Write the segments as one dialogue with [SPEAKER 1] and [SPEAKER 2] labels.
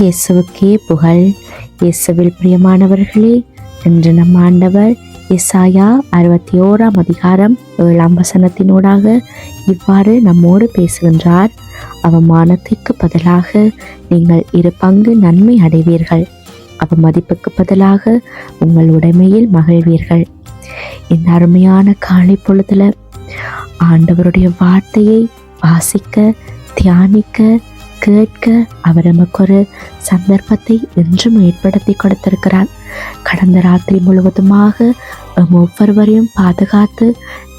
[SPEAKER 1] இயேசுவுக்கே புகழ். இயேசுவில் பிரியமானவர்களே என்று நம் ஆண்டவர் இசாயா அறுபத்தி ஓராம் அதிகாரம் ஏழாம் வசனத்தினூடாக இவ்வாறு நம்மோடு பேசுகின்றார். அவமானத்திற்கு பதிலாக நீங்கள் இரு பங்கு நன்மை அடைவீர்கள். அவமதிப்புக்கு பதிலாக உங்கள் உடைமையில் மகிழ்வீர்கள். இந்த அருமையான காலை பொழுதுல ஆண்டவருடைய வார்த்தையை வாசிக்க தியானிக்க கேட்க அவர் நமக்கு ஒரு சந்தர்ப்பத்தை என்றும் ஏற்படுத்தி கொடுத்திருக்கிறார். கடந்த ராத்திரி முழுவதுமாக நம் ஒவ்வொருவரையும் பாதுகாத்து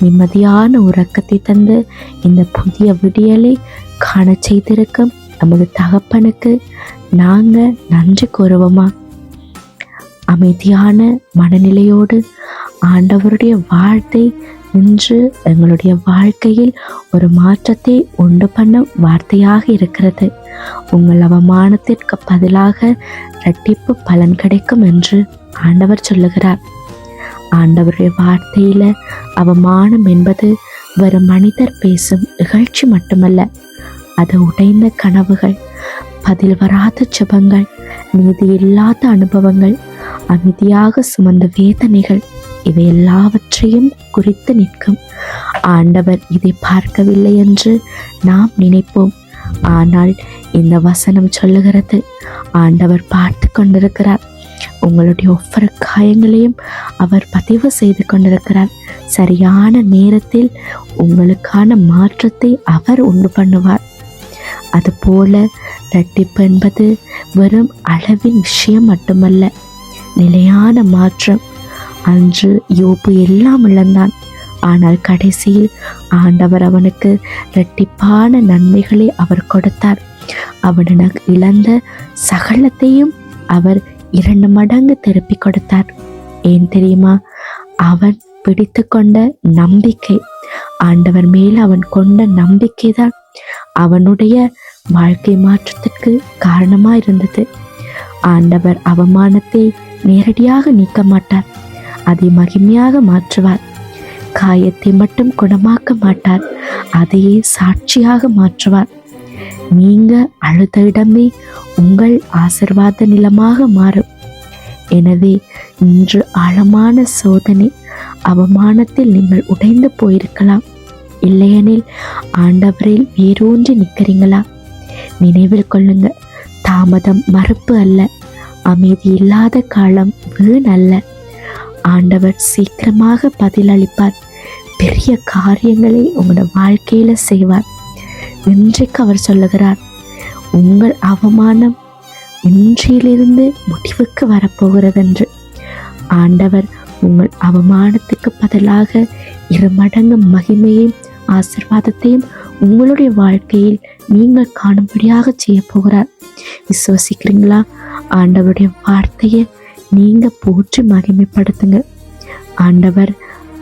[SPEAKER 1] நிம்மதியான உறக்கத்தை தந்து இந்த புதிய விடியலை காண செய்திருக்கும் நமது தகப்பனுக்கு நாங்கள் நன்றி கூறுவோமா? அமைதியான மனநிலையோடு ஆண்டவருடைய வார்த்தை இன்று எங்களுடைய வாழ்க்கையில் ஒரு மாற்றத்தை உண்டு பண்ண வார்த்தையாக இருக்கிறது. உங்கள் அவமானத்திற்கு பதிலாக இரட்டிப்பு பலன் கிடைக்கும் என்று ஆண்டவர் சொல்லுகிறார். ஆண்டவருடைய வார்த்தையில அவமானம் என்பது வெறும் மனிதர் பேசும் இகழ்ச்சி மட்டுமல்ல அது உடைந்த கனவுகள் பதில் வராத ஜபங்கள் நீதி இல்லாத அனுபவங்கள் அமைதியாக சுமந்த வேதனைகள் இவை எல்லாவற்றையும் குறித்து நிற்கும். ஆண்டவர் இதை பார்க்கவில்லை என்று நாம் நினைப்போம். ஆனால் இந்த வசனம் சொல்லுகிறது ஆண்டவர் பார்த்து கொண்டிருக்கிறார். உங்களுடைய ஒவ்வொரு காயங்களையும் அவர் பதிவு செய்து கொண்டிருக்கிறார். சரியான நேரத்தில் உங்களுக்கான மாற்றத்தை அவர் உண்டு பண்ணுவார். அதுபோல இரட்டிப்பு என்பது வெறும் அளவின் விஷயம் மட்டுமல்ல நிலையான மாற்றம். அன்று யோபு எல்லாம் இழந்தான். ஆனால் கடைசியில் ஆண்டவர் அவனுக்கு இரட்டிப்பான நன்மைகளை அவர் கொடுத்தார். அவனுக்கு இழந்த சகலத்தையும் அவர் இரண்டு மடங்கு திருப்பி கொடுத்தார். ஏன் தெரியுமா? அவன் பிடித்து கொண்ட நம்பிக்கை. ஆண்டவர் மேல் அவன் கொண்ட நம்பிக்கை தான் அவனுடைய வாழ்க்கை மாற்றத்திற்கு காரணமா இருந்தது ஆண்டவர் அவமானத்தை நேரடியாக நீக்க மாட்டார். அதை மகிமையாக மாற்றுவார். காயத்தை மட்டும் குணமாக்க மாட்டார். அதையே சாட்சியாக மாற்றுவார். நீங்க அழுத இடமே உங்கள் ஆசிர்வாத நிலமாக மாறும். எனவே இன்று ஆழமான சோதனை அவமானத்தில் நீங்கள் உடைந்து போயிருக்கலாம். இல்லையெனில் ஆண்டவரில் வேரூன்றி நிற்கிறீங்களா? நினைவில் கொள்ளுங்க தாமதம் மறுப்பு அல்ல. அமைதி இல்லாத காலம் வீண் அல்ல. ஆண்டவர் சீக்கிரமாக பதிலளிப்பார். பெரிய காரியங்களை உங்களோட வாழ்க்கையில செய்வார். இன்றைக்கு அவர் சொல்லுகிறார் உங்கள் அவமானம் இன்றிலிருந்து முடிவுக்கு வரப்போகிறது என்று ஆண்டவர் உங்கள் அவமானத்துக்கு பதிலாக இரு மடங்கு மகிமையையும் ஆசிர்வாதத்தையும் உங்களுடைய வாழ்க்கையில் நீங்கள் காணும்படியாக செய்ய போகிறார். விசுவசிக்கிறீங்களா? ஆண்டவருடைய வார்த்தையை நீங்கள் போற்றி மகிமைப்படுத்துங்க. ஆண்டவர்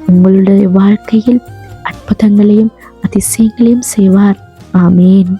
[SPEAKER 1] உங்களுடைய வாழ்க்கையில் அற்புதங்களையும் அதிசயங்களையும் செய்வார். ஆமேன்.